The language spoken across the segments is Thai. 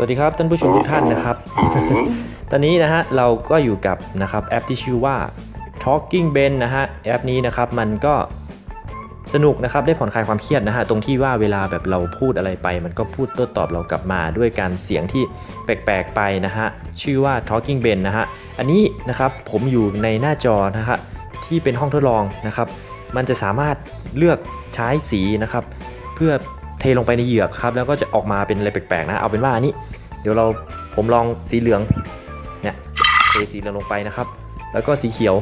วัสดีครับท่านผู้ชมทุกท่านนะครับ ตอนนี้นะฮะเราก็อยู่กับนะครับแอปที่ชื่อว่า Talking Ben นะฮะแอปนี้นะครับมันก็สนุกนะครับได้ผ่อนคลายความเครียดนะฮะตรงที่ว่าเวลาแบบเราพูดอะไรไป มันก็พูดโต้ตอบเรากลับมาด้วยการเสียงที่แปลกๆไปนะฮะชื่อว่า Talking Ben นะฮะอันนี้นะครับผมอยู่ในหน้าจอนะฮะที่เป็นห้องทดลองนะครับ มันจะสามารถเลือกใช้สีนะครับ เพื่อเทลงไปในเหยือกครับแล้วก็จะออกมาเป็นอะไรแปลกๆนะเอาเป็นว่าอันนี้ เดี๋ยวเราผมลองสีเหลืองเนี่ยเทสีเหลืองลงไปนะครับ แล้วก็สีเขียว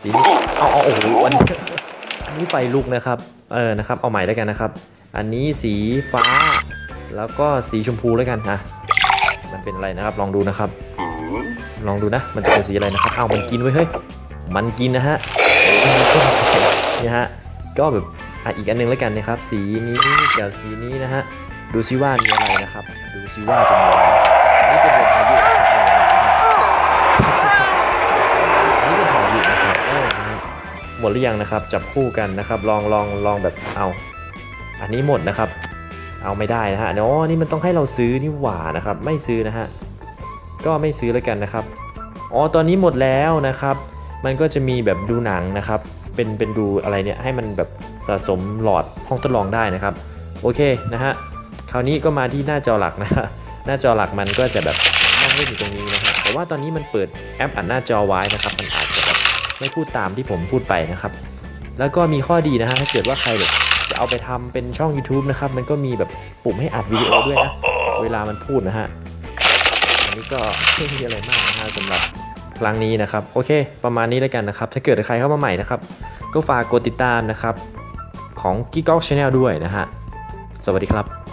สีนี้เอาเอาโอ้โหอันนี้อันนี้ไฟลุกนะครับเออนะครับ เอาใหม่แล้วกันนะครับ อันนี้สีฟ้า แล้วก็สีชมพูแล้วกันนะมันเป็นอะไรนะครับ ลองดูนะครับ ลองดูนะ มันจะเป็นสีอะไรนะครับเอามันกินไว้เฮ้ยมันกินนะฮะอันนี้ก็ใส่นี่ฮะก็แบบอะอีกอันหนึงแล้วกันนะครับ สีนี้กับสีนี้นะฮะ ดูซิว่ามีอะไรนะครับ ดูซิว่าจะมีอะไรอันนี่เป็นลมพายุนะครับอันนี้เป็นพายุนะครับหมดหรือยังนะครับ จับคู่กันนะครับ ลองลองลองแบบเอา อันนี้หมดนะครับ เอาไม่ได้นะฮะอ๋อนี่มันต้องให้เราซื้อนี่หว่านะครับ ไม่ซื้อนะฮะก็ไม่ซื้อแล้วกันนะครับอ๋อตอนนี้หมดแล้วนะครับ มันก็จะมีแบบดูหนังนะครับ เป็นเป็นดูอะไรเนี่ยให้มันแบบสะสมหลอดห้องทดลองได้นะครับ โอเคนะฮะ ราวนี้ก็มาที่หน้าจอหลักนะหน้าจอหลักมันก็จะแบบนั่งเล่นอยู่ตรงนี้นะฮะแต่ว่าตอนนี้มันเปิดแอปอัดหน้าจอไว้นะครับ มันอาจจะแบบไม่พูดตามที่ผมพูดไปนะครับ แล้วก็มีข้อดีนะฮะถ้าเกิดว่าใครแบบจะเอาไปทำเป็นช่อง YouTube นะครับ มันก็มีแบบปุ่มให้อัดวิดีโอด้วยนะ เวลามันพูดนะฮะ อันนี้ก็ไม่มีอะไรมากนะฮะสำหรับครั้งนี้นะครับ โอเค ประมาณนี้แล้วกันนะครับ ถ้าเกิดใครเข้ามาใหม่นะครับ ก็ฝากกดติดตามนะครับ ของ g i g o g Channel ด้วยนะฮะ สวัสดีครับ